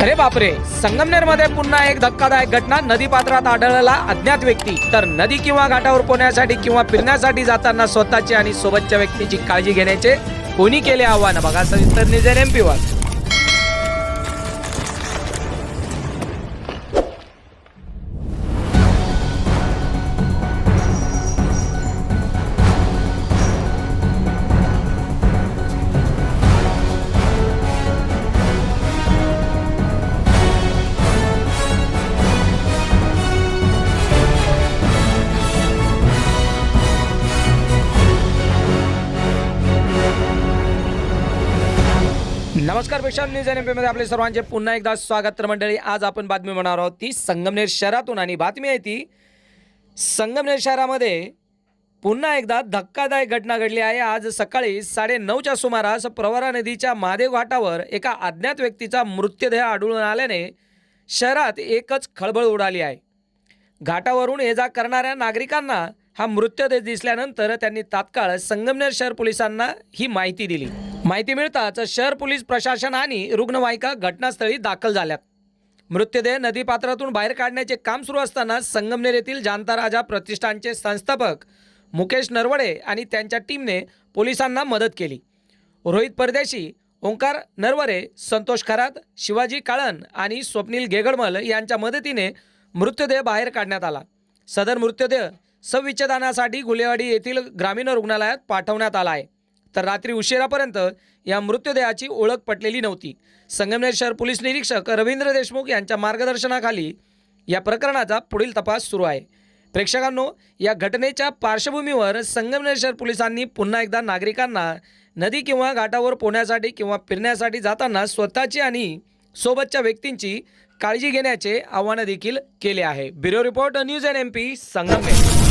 अरे बापरे संगमनेरमध्ये पुन्हा एक धक्कादायक घटना. नदी पात्रात आढळला अज्ञात व्यक्ती. तर नदी किंवा घाटावर पोहण्यासाठी किंवा फिरण्यासाठी जाताना स्वतःची आणि सोबतच्या व्यक्तीची काळजी घेण्याचे कोणी केले आव्हान? बघा सविस्तर निजेन एम पी वर. नमस्कारपेक्षा न्यूज एनमध्ये आपले सर्वांचे पुन्हा एकदा स्वागत तर मंडळी आज आपण बातमी म्हणणार आहोत ती संगमनेर शहरातून आणि बातमी आहे ती संगमनेर शहरामध्ये पुन्हा एकदा धक्कादायक घटना घडली आहे. आज सकाळी साडे नऊच्या सुमारास प्रवरा नदीच्या महादेव घाटावर एका अज्ञात व्यक्तीचा मृतदेह आढळून आल्याने शहरात एकच खळबळ उडाली आहे. घाटावरून ये जा करणाऱ्या नागरिकांना हा मृतदेह दिसल्यानंतर त्यांनी तात्काळ संगमनेर शहर पोलिसांना ही माहिती दिली. माहिती मिळताच शहर पोलीस प्रशासन आणि रुग्णवाहिका घटनास्थळी दाखल झाल्यात. मृतदेह नदीपात्रातून बाहेर काढण्याचे काम सुरू असताना संगमनेर येथील जांता राजा प्रतिष्ठानचे संस्थापक मुकेश नरवडे आणि त्यांच्या टीमने पोलिसांना मदत केली. रोहित परदेशी ओंकार नरवरे संतोष खरात शिवाजी काळन आणि स्वप्नील गेगडमल यांच्या मदतीने मृतदेह बाहेर काढण्यात आला. सदर मृतदेह संविच्छेदनासाठी गुलेवाडी येथील ग्रामीण रुग्णालयात पाठवण्यात आला आहे. तर रात्री उशिरापर्यंत या मृतदेहाची ओळख पटलेली नव्हती. संगमनेर शहर पोलीस निरीक्षक रवींद्र देशमुख यांच्या मार्गदर्शनाखाली या प्रकरणाचा पुढील तपास सुरू आहे. प्रेक्षकांनो या घटनेच्या पार्श्वभूमीवर संगमनेर शहर पोलिसांनी पुन्हा एकदा नागरिकांना नदी किंवा घाटावर पोहण्यासाठी किंवा फिरण्यासाठी जाताना स्वतःची आणि सोबतच्या व्यक्तींची काळजी घेण्याचे आव्हान देखील केले आहे. Bureau report news N M P Sangamner.